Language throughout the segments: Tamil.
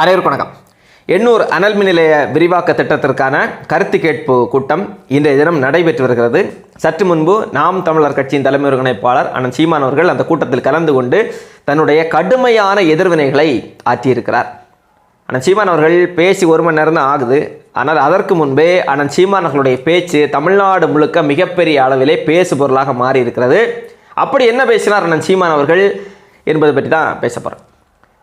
அனைவருக்கு வணக்கம். எண்ணூர் அனல் மின் நிலைய விரிவாக்க திட்டத்திற்கான கருத்து கேட்பு கூட்டம் இன்றைய தினம் நடைபெற்று வருகிறது. சற்று முன்பு நாம் தமிழர் கட்சியின் தலைமை ஒருங்கிணைப்பாளர் அண்ணன் சீமான் அவர்கள் அந்த கூட்டத்தில் கலந்து கொண்டு தன்னுடைய கடுமையான எதிர்வினைகளை ஆற்றியிருக்கிறார். அண்ணன் சீமான் அவர்கள் பேசி ஒரு மணி நேரம் தான் ஆகுது. ஆனால் அதற்கு முன்பே அண்ணன் சீமான் அவர்களுடைய பேச்சு தமிழ்நாடு முழுக்க மிகப்பெரிய அளவிலே பேசு பொருளாக மாறி இருக்கிறது அப்படி என்ன பேசினார் அண்ணன் சீமான் அவர்கள் என்பது பற்றி தான் பேச போகிறோம்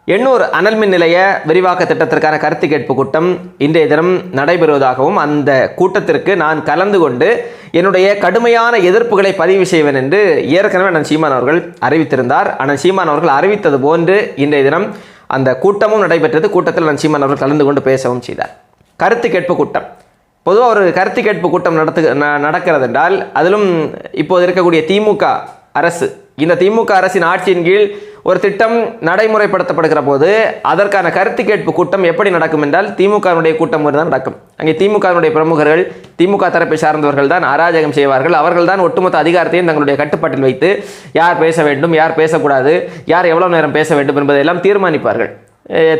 எண்ணூர் அனல் மின் நிலைய விரிவாக்க திட்டத்திற்கான கருத்து கேட்பு கூட்டம் இன்றைய தினம் நடைபெறுவதாகவும் அந்த கூட்டத்திற்கு நான் கலந்து கொண்டு என்னுடைய கடுமையான எதிர்ப்புகளை பதிவு செய்வேன் என்று ஏற்கனவே அண்ணன் சீமான் அவர்கள் அறிவித்திருந்தார். அண்ணன் சீமான் அவர்கள் அறிவித்தது போன்று இன்றைய தினம் அந்த கூட்டமும் நடைபெற்றது. கூட்டத்தில் அண்ணன் சீமான் அவர்கள் கலந்து கொண்டு பேசவும் செய்தார். கருத்து கேட்பு கூட்டம். பொதுவாக ஒரு கருத்து கேட்பு கூட்டம் நடத்து ந- நடக்கிறது என்றால் அதிலும் இப்போது இருக்கக்கூடிய திமுக அரசு இந்த திமுக அரசின் ஆட்சியின் கீழ் ஒரு திட்டம் நடைமுறைப்படுத்தப்படுகிற போது அதற்கான கருத்து கேட்பு கூட்டம் எப்படி நடக்கும் என்றால் திமுகவினுடைய கூட்டம் தான் நடக்கும். அங்கே திமுகவினுடைய பிரமுகர்கள் திமுக தரப்பை சார்ந்தவர்கள் தான் அராஜகம் செய்வார்கள். அவர்கள் தான் ஒட்டுமொத்த அதிகாரத்தையும் தங்களுடைய கட்டுப்பாட்டில் வைத்து யார் பேச வேண்டும் யார் பேசக்கூடாது யார் எவ்வளவு நேரம் பேச வேண்டும் என்பதையெல்லாம் தீர்மானிப்பார்கள்.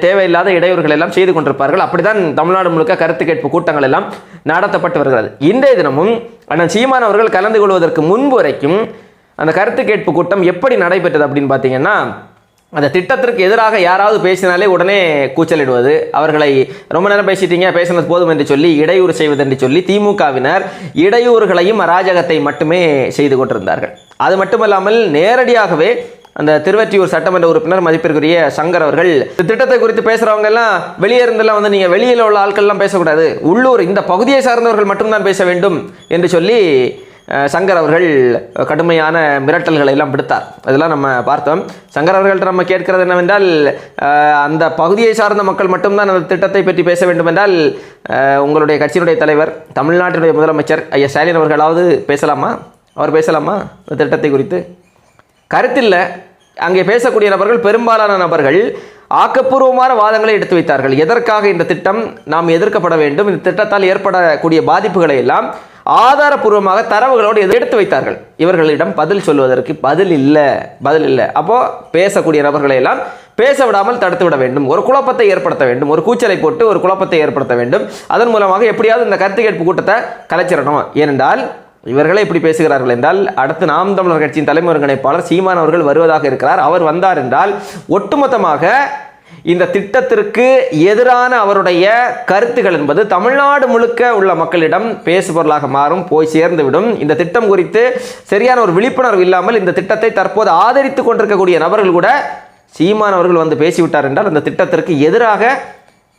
தேவையில்லாத இடையூறுகள் எல்லாம் செய்து கொண்டிருப்பார்கள். அப்படிதான் தமிழ்நாடு முழுக்க கருத்து கேட்பு கூட்டங்கள் எல்லாம் நடத்தப்பட்டு வருகிறது. இன்றைய தினமும் அண்ணன் சீமான் அவர்கள் கலந்து கொள்வதற்கு முன்பு வரைக்கும் அந்த கருத்து கேட்பு கூட்டம் எப்படி நடைபெற்றது அப்படின்னு பார்த்தீங்கன்னா அந்த திட்டத்திற்கு எதிராக யாராவது பேசினாலே உடனே கூச்சலிடுவது அவர்களை ரொம்ப நேரம் பேசிட்டீங்க பேசினது போதும் என்று சொல்லி இடையூறு செய்வது என்று சொல்லி திமுகவினர் இடையூறுகளையும் அராஜகத்தை மட்டுமே செய்து கொண்டிருந்தார்கள். அது மட்டுமல்லாமல் நேரடியாகவே அந்த திருவற்றியூர் சட்டமன்ற உறுப்பினர் மதிப்பிற்குரிய சங்கர் அவர்கள் இந்த திட்டத்தை குறித்து பேசுறவங்க எல்லாம் வெளியே இருந்தெல்லாம் வந்து நீங்க வெளியில் உள்ள ஆட்கள்லாம் பேசக்கூடாது. உள்ளூர் இந்த பகுதியை சார்ந்தவர்கள் மட்டும்தான் பேச வேண்டும் என்று சொல்லி சங்கர் அவர்கள் கடுமையான மிரட்டல்களை எல்லாம் விடுத்தார். அதெல்லாம் நம்ம பார்த்தோம். சங்கர் அவர்கள்ட்ட நம்ம கேட்கிறது என்னவென்றால் அந்த பகுதியை சார்ந்த மக்கள் மட்டும்தான் அந்த திட்டத்தை பற்றி பேச வேண்டும் என்றால் உங்களுடைய கட்சியினுடைய தலைவர் தமிழ்நாட்டினுடைய முதலமைச்சர் ஐயா ஸ்டாலின் அவர்களாவது பேசலாமா? அவர் பேசலாமா? இந்த திட்டத்தை குறித்து? கருத்தில்ல அங்கே பேசக்கூடிய நபர்கள் பெரும்பாலான நபர்கள் ஆக்கப்பூர்வமான வாதங்களை எடுத்து வைத்தார்கள். எதற்காக இந்த திட்டம் நாம் எதிர்க்கப்பட வேண்டும்? இந்த திட்டத்தால் ஏற்படக்கூடிய பாதிப்புகளை எல்லாம் ஆதாரப்பூர்வமாக தரவுகளோடு எது- எடுத்து வைத்தார்கள்? இவர்களிடம் பதில் சொல்வதற்கு பதில் இல்லை. பதில் இல்லை. அப்போ பேசக்கூடிய நபர்களை எல்லாம் பேச விடாமல் தடுத்து விட வேண்டும். ஒரு குழப்பத்தை ஏற்படுத்த வேண்டும். ஒரு கூச்சலை போட்டு ஒரு குழப்பத்தை ஏற்படுத்த வேண்டும். அதன் மூலமாக எப்படியாவது இந்த கருத்து கேட்பு கூட்டத்தை கலைச்சிடணும். ஏனென்றால் இவர்களே இப்படி பேசுகிறார்கள் என்றால் அடுத்து நாம் தமிழர் கட்சியின் தலைமை ஒருங்கிணைப்பாளர் சீமான் அவர்கள் வருவதாக இருக்கிறார். அவர் வந்தார் என்றால் ஒட்டுமொத்தமாக இந்த திட்டத்திற்கு எதிரான அவருடைய கருத்துகள் என்பது தமிழ்நாடு முழுக்க உள்ள மக்களிடம் பேசுபொருளாக மாறும் போய் சேர்ந்துவிடும். இந்த திட்டம் குறித்து சரியான ஒரு விழிப்புணர்வு இல்லாமல் இந்த திட்டத்தை தற்போது ஆதரித்துக் கொண்டிருக்கக்கூடிய நபர்கள் கூட சீமான் அவர்கள் வந்து பேசிவிட்டார் என்றால் அந்த திட்டத்திற்கு எதிராக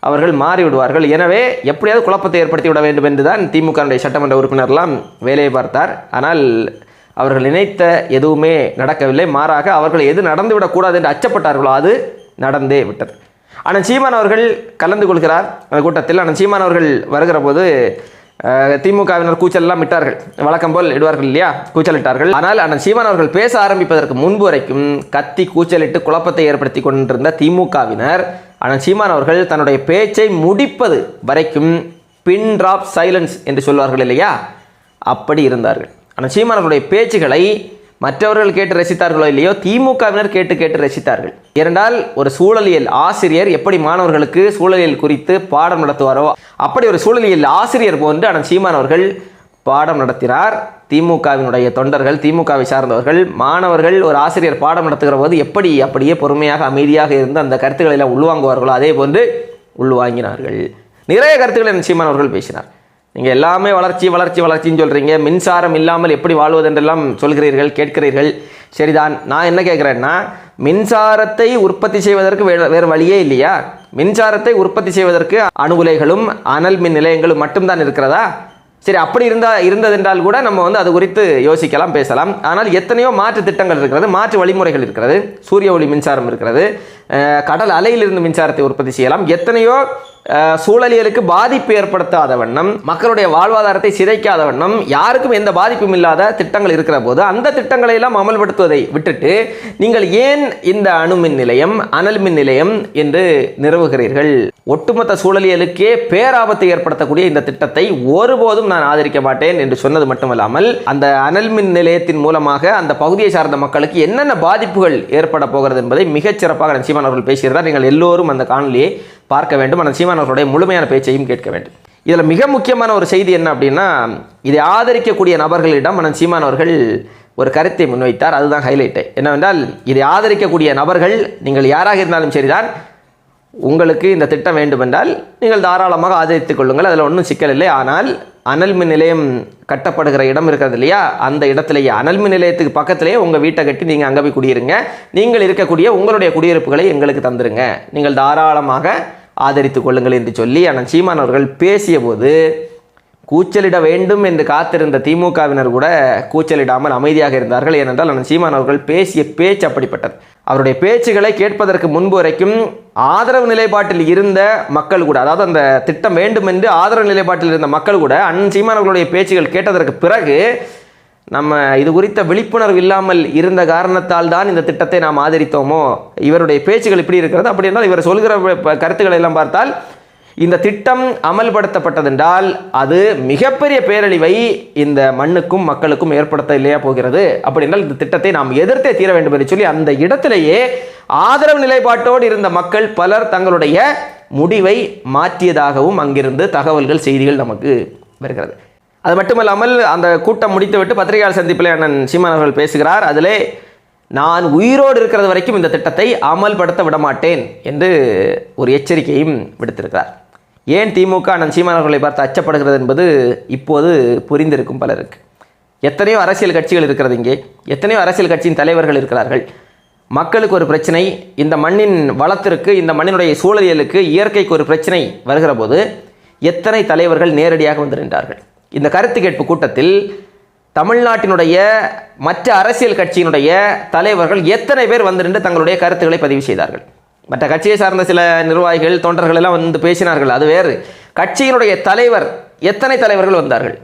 அவர்கள் மாறிவிடுவார்கள். எனவே எப்படியாவது குழப்பத்தை ஏற்படுத்தி விட வேண்டும் என்றுதான் திமுகனுடைய சட்டமன்ற உறுப்பினர்லாம் வேலையை பார்த்தார். ஆனால் அவர்கள் நினைத்த எதுவுமே நடக்கவில்லை. மாறாக அவர்கள் எது நடந்துவிடக்கூடாது என்று அச்சப்பட்டார்களோ அது நடந்தே விட்டது. ஆனால் சீமான் அவர்கள் கலந்து கொள்கிறார். அந்த கூட்டத்தில் ஆனால் சீமான் அவர்கள் வருகிற போது திமுகவினர் கூச்சலெல்லாம் இட்டார்கள். வழக்கம் போல் இடுவார்கள் இல்லையா? கூச்சலிட்டார்கள். ஆனால் அண்ணன் சீமான் அவர்கள் பேச ஆரம்பிப்பதற்கு முன்பு வரைக்கும் கத்தி கூச்சலிட்டு குழப்பத்தை ஏற்படுத்தி கொண்டிருந்த திமுகவினர் அண்ணன் சீமான் அவர்கள் தன்னுடைய பேச்சை முடிப்பது வரைக்கும் பின் ட்ராப் சைலன்ஸ் என்று சொல்வார்கள் இல்லையா? அப்படி இருந்தார்கள். ஆனால் சீமான் அவர்களுடைய பேச்சுகளை மற்றவர்கள் கேட்டு ரசித்தார்களோ இல்லையோ திமுகவினர் கேட்டு கேட்டு ரசித்தார்கள். இரண்டால் ஒரு சூழலியல் ஆசிரியர் எப்படி மாணவர்களுக்கு சூழலியல் குறித்து பாடம் நடத்துவாரோ அப்படி ஒரு சூழலியல் ஆசிரியர் போன்று அண்ணன் சீமான் அவர்கள் பாடம் நடத்தினார். திமுகவினுடைய தொண்டர்கள் திமுகவை சார்ந்தவர்கள் மாணவர்கள் ஒரு ஆசிரியர் பாடம் நடத்துகிற போது எப்படி அப்படியே பொறுமையாக அமைதியாக இருந்து அந்த கருத்துக்களை எல்லாம் உள்வாங்குவார்களோ அதே போன்று உள்வாங்கினார்கள். நிறைய கருத்துக்களை சீமான் அவர்கள் பேசினார். நீங்கள் எல்லாமே வளர்ச்சி வளர்ச்சி வளர்ச்சின்னு சொல்கிறீங்க மின்சாரம் இல்லாமல் எப்படி வாழ்வதென்றெல்லாம் சொல்கிறீர்கள் கேட்கிறீர்கள். சரிதான். நான் என்ன கேட்குறேன்னா மின்சாரத்தை உற்பத்தி செய்வதற்கு வேறு வேறு வழியே இல்லையா? மின்சாரத்தை உற்பத்தி செய்வதற்கு அணு உலைகளும் அனல் மின் நிலையங்களும் மட்டும்தான் இருக்கிறதா? சரி அப்படி இருந்தால் இருந்ததென்றால் கூட நம்ம வந்து அது குறித்து யோசிக்கலாம் பேசலாம். ஆனால் எத்தனையோ மாற்று திட்டங்கள் இருக்கிறது மாற்று வழிமுறைகள் இருக்கிறது. சூரிய ஒளி மின்சாரம் இருக்கிறது. கடல் அலையிலிருந்து மின்சாரத்தை உற்பத்தி செய்யலாம். எத்தனையோ சூழலியலுக்கு பாதிப்பு ஏற்படுத்தாத வண்ணம் மக்களுடைய வாழ்வாதாரத்தை சிதைக்காத வண்ணம் யாருக்கும் எந்த பாதிப்பும் இல்லாத திட்டங்கள் இருக்கிற போது அந்த திட்டங்களை எல்லாம் அமல்படுத்துவதை விட்டுட்டு நீங்கள் ஏன் இந்த அணு மின் நிலையம் அனல் மின் நிலையம் என்று நிறுவுகிறீர்கள்? ஒட்டுமொத்த சூழலியலுக்கே பேராபத்தை ஏற்படுத்தக்கூடிய இந்த திட்டத்தை ஒருபோதும் நான் ஆதரிக்க மாட்டேன் என்று சொன்னது மட்டுமல்லாமல் அந்த அனல் மின் நிலையத்தின் மூலமாக அந்த பகுதியை சார்ந்த மக்களுக்கு என்னென்ன பாதிப்புகள் ஏற்பட போகிறது என்பதை மிகச் சிறப்பாக சீமான் அவர்கள் பேசியிருந்தார். நீங்கள் எல்லோரும் அந்த காணொலியை பார்க்க வேண்டும். அந்த சீமான் அவர்களுடைய முழுமையான பேச்சையும் கேட்க வேண்டும். இதில் மிக முக்கியமான ஒரு செய்தி என்ன அப்படின்னா இதை ஆதரிக்கக்கூடிய நபர்களிடம் அண்ணன் சீமான் அவர்கள் ஒரு கருத்தை முன்வைத்தார். அதுதான் ஹைலைட்டு என்னவென்றால் இதை ஆதரிக்கக்கூடிய நபர்கள் நீங்கள் யாராக இருந்தாலும் சரிதான் உங்களுக்கு இந்த திட்டம் வேண்டுமென்றால் நீங்கள் தாராளமாக ஆதரித்துக் கொள்ளுங்கள். அதில் ஒன்றும் சிக்கல் இல்லை. ஆனால் அனல் மின் நிலையம் கட்டப்படுகிற இடம் இருக்கிறது இல்லையா? அந்த இடத்துலையே அனல் மின் நிலையத்துக்கு பக்கத்திலேயே உங்கள் வீட்டை கட்டி நீங்கள் அங்கே போய் குடியிருங்க. நீங்கள் இருக்கக்கூடிய உங்களுடைய குடியிருப்புகளை எங்களுக்கு தந்துருங்க. நீங்கள் தாராளமாக ஆதரித்து கொள்ளுங்கள் என்று சொல்லி அண்ணன் சீமான் அவர்கள் பேசிய போது கூச்சலிட வேண்டும் என்று காத்திருந்த திமுகவினர் கூட கூச்சலிடாமல் அமைதியாக இருந்தார்கள். ஏனென்றால் அண்ணன் சீமான் அவர்கள் பேசிய பேச்சு அப்படிப்பட்டது. அவருடைய பேச்சுகளை கேட்பதற்கு முன்பு வரைக்கும் ஆதரவு நிலைப்பாட்டில் இருந்த மக்கள் கூட அதாவது அந்த திட்டம் வேண்டும் என்று ஆதரவு நிலைப்பாட்டில் இருந்த மக்கள் கூட அண்ணன் சீமான் அவர்களுடைய பேச்சுகள் கேட்டதற்கு பிறகு நம்ம இது குறித்த விழிப்புணர்வு இல்லாமல் இருந்த காரணத்தால் தான் இந்த திட்டத்தை நாம் ஆதரித்தோமோ? இவருடைய பேச்சுகள் இப்படி இருக்கிறது. அப்படி என்றால் இவர் சொல்கிற கருத்துக்களை எல்லாம் பார்த்தால் இந்த திட்டம் அமல்படுத்தப்பட்டதென்றால் அது மிகப்பெரிய பேரழிவை இந்த மண்ணுக்கும் மக்களுக்கும் ஏற்படுத்த இல்லையா போகிறது? அப்படி என்றால் இந்த திட்டத்தை நாம் எதிர்த்தே தீர வேண்டும் என்று சொல்லி அந்த இடத்திலேயே ஆதரவு நிலைப்பாட்டோடு இருந்த மக்கள் பலர் தங்களுடைய முடிவை மாற்றியதாகவும் அங்கிருந்து தகவல்கள் செய்திகள் நமக்கு வருகிறது. அது மட்டுமல்லாமல் அந்த கூட்டம் முடித்துவிட்டு பத்திரிகையாளர் சந்திப்பில் அண்ணன் சீமான் அவர்கள் பேசுகிறார். அதிலே நான் உயிரோடு இருக்கிறது வரைக்கும் இந்த திட்டத்தை அமல்படுத்த விடமாட்டேன் என்று ஒரு எச்சரிக்கையும் விடுத்திருக்கிறார். ஏன் திமுக அண்ணன் சீமானவர்களை பார்த்து அச்சப்படுகிறது என்பது இப்போது புரிந்திருக்கும் பலருக்கு. எத்தனையோ அரசியல் கட்சிகள் இருக்கிறது இங்கே. எத்தனையோ அரசியல் கட்சியின் தலைவர்கள் இருக்கிறார்கள். மக்களுக்கு ஒரு பிரச்சனை இந்த மண்ணின் வளத்திற்கு இந்த மண்ணினுடைய சூழலியலுக்கு இயற்கைக்கு ஒரு பிரச்சனை வருகிற போது எத்தனை தலைவர்கள் நேரடியாக வந்து நின்றார்கள்? இந்த கருத்து கேட்பு கூட்டத்தில் தமிழ்நாட்டினுடைய மற்ற அரசியல் கட்சியினுடைய தலைவர்கள் எத்தனை பேர் வந்து நின்று தங்களுடைய கருத்துக்களை பதிவு செய்தார்கள்? மற்ற கட்சியை சார்ந்த சில நிர்வாகிகள் தொண்டர்கள் எல்லாம் வந்து பேசினார்கள். அது வேறு. கட்சியினுடைய தலைவர் எத்தனை தலைவர்கள் வந்தார்கள்?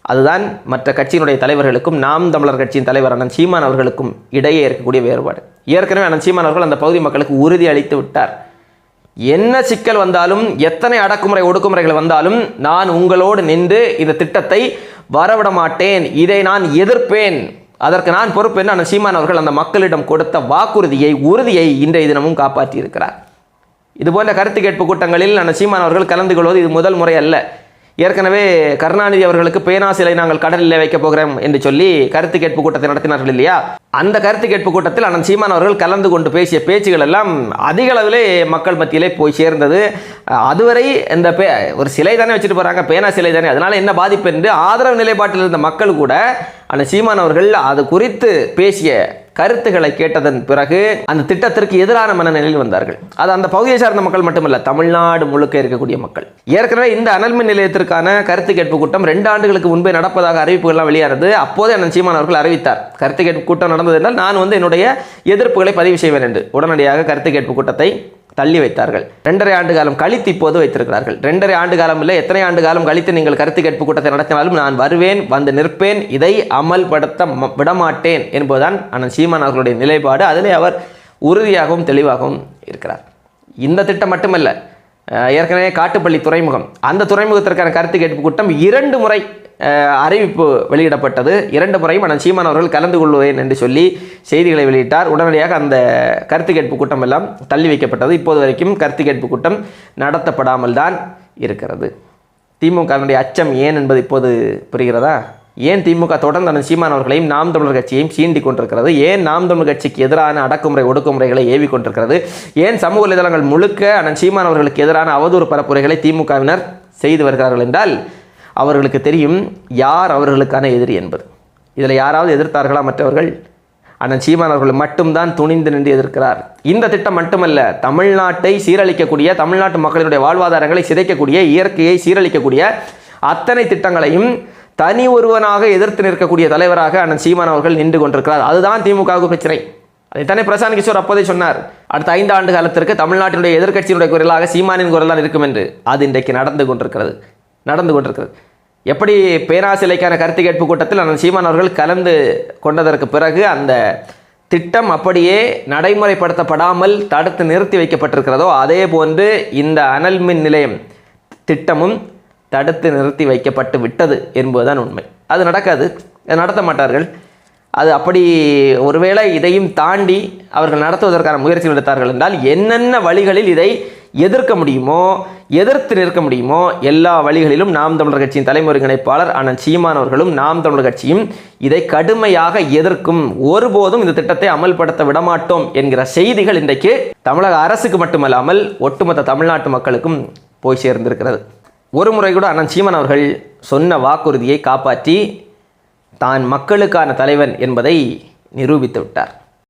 அதுதான் மற்ற கட்சியினுடைய தலைவர்களுக்கும் நாம் தமிழர் கட்சியின் தலைவர் அண்ணன் சீமான் அவர்களுக்கும் இடையே இருக்கக்கூடிய வேறுபாடு. ஏற்கனவே அண்ணன் சீமான் அவர்கள் அந்த பகுதி மக்களுக்கு உறுதி அளித்து விட்டார். என்ன சிக்கல் வந்தாலும் எத்தனை அடக்குமுறை ஒடுக்குமுறைகள் வந்தாலும் நான் உங்களோடு நின்று இந்த திட்டத்தை வரவிட மாட்டேன். இதை நான் எதிர்ப்பேன். அதற்கு நான் பொறுப்பு என்ன? சீமான் அவர்கள் அந்த மக்களிடம் கொடுத்த வாக்குறுதியை உறுதியை இன்றைய தினமும் காப்பாற்றியிருக்கிறார். இதுபோன்ற கருத்து கேட்பு கூட்டங்களில் நான் சீமான் அவர்கள் கலந்து கொள்வது இது முதல் முறை அல்ல. ஏற்கனவே கருணாநிதி அவர்களுக்கு பேனா சிலை நாங்கள் கடலில் வைக்கப் போகிறோம் என்று சொல்லி கருத்து கேட்பு கூட்டத்தை நடத்தினார்கள் இல்லையா? அந்த கருத்து கேட்பு கூட்டத்தில் அனந்த் சீமான் அவர்கள் கலந்து கொண்டு பேசிய பேச்சுகள் எல்லாம் அதிக அளவிலே மக்கள் மத்தியிலே போய் சேர்ந்தது. அதுவரை இந்த பே ஒரு சிலை தானே வச்சுட்டு போகிறாங்க பேனா சிலை தானே. அதனால் என்ன பாதிப்பு? என்று ஆதரவு நிலைப்பாட்டில் இருந்த மக்கள் கூட அந்த சீமான் அவர்கள் அது குறித்து பேசிய கருத்துக்களை கேட்டதன் பிறகு அந்த திட்டத்திற்கு எதிரான மனநிலையில் வந்தார்கள். அது அந்த பகுதியை சார்ந்த மக்கள் மட்டுமல்ல தமிழ்நாடு முழுக்க இருக்கக்கூடிய மக்கள். ஏற்கனவே இந்த அனல்மின் நிலையத்திற்கான கருத்து கேட்பு கூட்டம் ரெண்டு ஆண்டுகளுக்கு முன்பே நடப்பதாக அறிவிப்புகள்லாம் வெளியானது. அப்போதே அண்ணன் சீமான் அவர்கள் அறிவித்தார். கருத்து கேட்பு கூட்டம் நடந்தது என்றால் நான் வந்து என்னுடைய எதிர்ப்புகளை பதிவு செய்வேன் என்று. உடனடியாக கருத்து கேட்பு கூட்டத்தை தள்ளி வைத்தார்கள். ரெண்டரை ஆண்டு காலம் கழித்து இப்போது வைத்திருக்கிறார்கள். ரெண்டரை ஆண்டு காலம் இல்லை எத்தனை ஆண்டு காலம் கழித்து நீங்கள் கருத்து கேட்பு கூட்டத்தை நடத்தினாலும் நான் வருவேன் வந்து நிற்பேன் இதை அமல்படுத்த விடமாட்டேன் என்பதுதான் அண்ணன் சீமான் அவர்களுடைய நிலைப்பாடு அதிலே அவர் உறுதியாகவும் தெளிவாகவும் இருக்கிறார். இந்த திட்டம் மட்டுமல்ல ஏற்கனவே காட்டுப்பள்ளி துறைமுகம் அந்த துறைமுகத்திற்கான கருத்து கேட்பு கூட்டம் இரண்டு முறை அறிவிப்பு வெளியிடப்பட்டது. இரண்டு முறையும் அண்ணன் சீமான் அவர்கள் கலந்து கொள்வேன் என்று சொல்லி செய்திகளை வெளியிட்டார். உடனடியாக அந்த கருத்து கேட்பு கூட்டம் எல்லாம் தள்ளி வைக்கப்பட்டது. இப்போது வரைக்கும் கருத்து கேட்பு கூட்டம் நடத்தப்படாமல் தான் இருக்கிறது. திமுகவினுடைய அச்சம் ஏன் என்பது இப்போது புரிகிறதா? ஏன் திமுக தொடர்ந்து அந்த சீமான் அவர்களையும் நாம் தமிழர் கட்சியையும் சீண்டி கொண்டிருக்கிறது? ஏன் நாம் தமிழர் கட்சிக்கு எதிரான அடக்குமுறை ஒடுக்குமுறைகளை ஏவி கொண்டிருக்கிறது? ஏன் சமூக வலைதளங்கள் முழுக்க அண்ணன் சீமான் அவர்களுக்கு எதிரான அவதூறு பரப்புரைகளை திமுகவினர் செய்து வருகிறார்கள் என்றால் அவர்களுக்கு தெரியும் யார் அவர்களுக்கான எதிரி என்பது. இதில் யாராவது எதிர்த்தார்களா மற்றவர்கள்? அண்ணன் சீமான் அவர்கள் மட்டும்தான் துணிந்து நின்று எதிர்க்கிறார். இந்த திட்டம் மட்டுமல்ல தமிழ்நாட்டை சீரழிக்கக்கூடிய தமிழ்நாட்டு மக்களினுடைய வாழ்வாதாரங்களை சிதைக்கக்கூடிய இயற்கையை சீரழிக்கக்கூடிய அத்தனை திட்டங்களையும் தனி ஒருவனாக எதிர்த்து நிற்கக்கூடிய தலைவராக அண்ணன் சீமான் அவர்கள் நின்று கொண்டிருக்கிறார். அதுதான் திமுகவுக்கு பிரச்சனை. அதைத்தானே பிரசாந்த் கிஷோர் அப்போதே சொன்னார். அடுத்த ஐந்து ஆண்டு காலத்திற்கு தமிழ்நாட்டினுடைய எதிர்க்கட்சியினுடைய குரலாக சீமானின் குரல் தான் இருக்கும் என்று அது இன்றைக்கு நடந்து கொண்டிருக்கிறது. நடந்து கொண்டிருக்கிறது. எப்படி பேராசிலைக்கான கருத்து கேட்பு கூட்டத்தில் அண்ணன் சீமான் அவர்கள் கலந்து கொண்டதற்கு பிறகு அந்த திட்டம் அப்படியே நடைமுறைப்படுத்தப்படாமல் தடுத்து நிறுத்தி வைக்கப்பட்டிருக்கிறதோ அதே போன்று இந்த அனல் மின் நிலையம் திட்டமும் தடுத்து நிறுத்தி வைக்கப்பட்டு விட்டது என்பதுதான் உண்மை. அது நடக்காது. அது நடத்த மாட்டார்கள். அது அப்படி ஒருவேளை இதையும் தாண்டி அவர்கள் நடத்துவதற்கான முயற்சிகள் எடுத்தார்கள் என்றால் என்னென்ன வழிகளில் இதை எதிர்க்க முடியுமோ எதிர்த்து நிற்க முடியுமோ எல்லா வழிகளிலும் நாம் தமிழர் கட்சியின் தலைமை ஒருங்கிணைப்பாளர் அண்ணன் சீமான் அவர்களும் நாம் தமிழர் கட்சியும் இதை கடுமையாக எதிர்க்கும். ஒருபோதும் இந்த திட்டத்தை அமல்படுத்த விடமாட்டோம் என்கிற செய்திகள் இன்றைக்கு தமிழக அரசுக்கு மட்டுமல்லாமல் ஒட்டுமொத்த தமிழ்நாட்டு மக்களுக்கும் போய் சேர்ந்திருக்கிறது. ஒரு முறை கூட அண்ணன் சீமன் அவர்கள் சொன்ன வாக்குறுதியை காப்பாற்றி தான் மக்களுக்கான தலைவன் என்பதை நிரூபித்து விட்டார்.